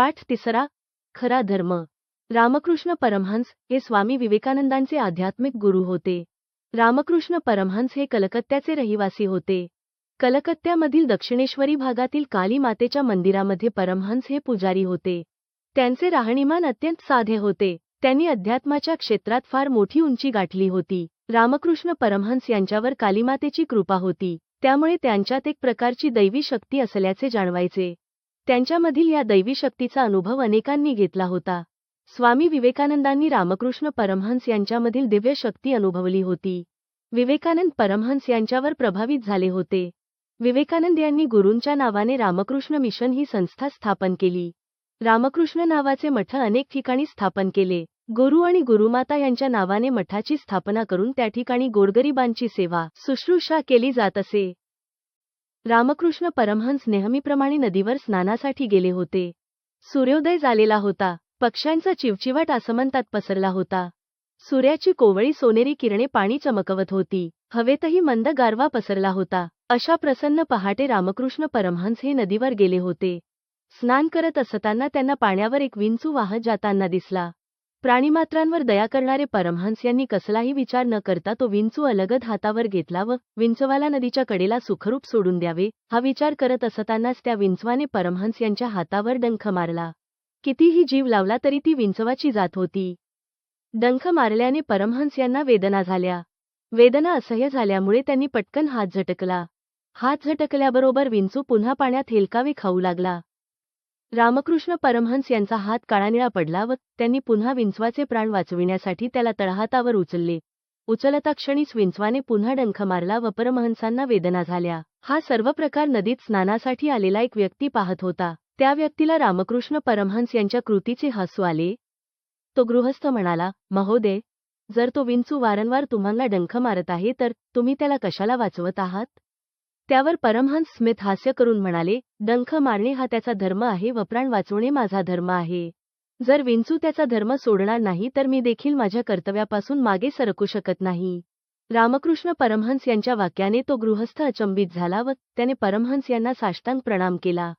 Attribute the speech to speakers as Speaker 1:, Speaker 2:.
Speaker 1: पाठ तिसरा खरा धर्म. रामकृष्ण परमहंस हे स्वामी विवेकानंदांचे आध्यात्मिक गुरु होते. रामकृष्ण परमहंस हे कलकत्त्याचे रहिवासी होते. कलकत्त्यामधील दक्षिणेश्वरी भागातील काली मातेच्या मंदिरामध्ये परमहंस हे पुजारी होते. त्यांचे राहणीमान अत्यंत साधे होते. त्यांनी अध्यात्माच्या क्षेत्रात फार मोठी उंची गाठली होती. रामकृष्ण परमहंस यांच्यावर कालीमातेची कृपा होती. त्यामुळे त्यांच्यात एक प्रकारची दैवी शक्ती असल्याचे जाणवायचे. त्यांच्यामधील या दैवी शक्तीचा अनुभव अनेकांनी घेतला होता. स्वामी विवेकानंदांनी रामकृष्ण परमहंस यांच्यामधील दिव्य शक्ती अनुभवली होती. विवेकानंद परमहंस यांच्यावर प्रभावित झाले होते. विवेकानंद यांनी गुरूंच्या नावाने रामकृष्ण मिशन ही संस्था स्थापन केली. रामकृष्ण नावाचे मठ अनेक ठिकाणी स्थापन केले. गुरु आणि गुरुमाता यांच्या नावाने मठाची स्थापना करून त्या ठिकाणी गोरगरिबांची सेवा शुश्रूषा केली जात असे. रामकृष्ण परमहंस नेहमीप्रमाणे नदीवर स्नानासाठी गेले होते. सूर्योदय झालेला होता. पक्ष्यांचा चिवचिवाट आसमंतात पसरला होता. सूर्याची कोवळी सोनेरी किरणे पाणी चमकवत होती. हवेतही मंद गारवा पसरला होता. अशा प्रसन्न पहाटे रामकृष्ण परमहंस हे नदीवर गेले होते. स्नान करत असताना त्यांना पाण्यावर एक विंचू वाहत जाताना दिसला. प्राणीमात्रांवर दया करणारे परमहंस यांनी कसलाही विचार न करता तो विंचू अलगद हातावर घेतला व विंचवाला नदीच्या कडेला सुखरूप सोडून द्यावे हा विचार करत असतानाच त्या विंचवाने परमहंस यांच्या हातावर डंख मारला. कितीही जीव लावला तरी ती विंचवाची जात होती. डंख मारल्याने परमहंस यांना वेदना झाल्या. वेदना असह्य झाल्यामुळे त्यांनी पटकन हात झटकला. हात झटकल्याबरोबर विंचू पुन्हा पाण्यात हेलकावे खाऊ लागला. रामकृष्ण परमहंस यांचा हात काळानिळा पडला व त्यांनी पुन्हा विंचवाचे प्राण वाचविण्यासाठी त्याला तळहातावर उचलले. उचलता क्षणीच विंचवाने पुन्हा डंख मारला व परमहंसांना वेदना झाल्या. हा सर्व प्रकार नदीत स्नानासाठी आलेला एक व्यक्ती पाहत होता. त्या व्यक्तीला रामकृष्ण परमहंस यांच्या कृतीचे हसू आले. तो गृहस्थ म्हणाला महोदय जर तो विंचू वारंवार तुम्हाला डंख मारत आहे तर तुम्ही त्याला कशाला वाचवत आहात? त्यावर परमहंस स्मित हास्य करून म्हणाले डंख मारणे हा त्याचा धर्म आहे व प्राण वाचवणे माझा धर्म आहे. जर विंचू त्याचा धर्म सोडणार नाही तर मी देखील माझ्या कर्तव्यापासून मागे सरकू शकत नाही. रामकृष्ण परमहंस यांच्या वाक्याने तो गृहस्थ अचंबित झाला व त्याने परमहंस यांना साष्टांग प्रणाम केला.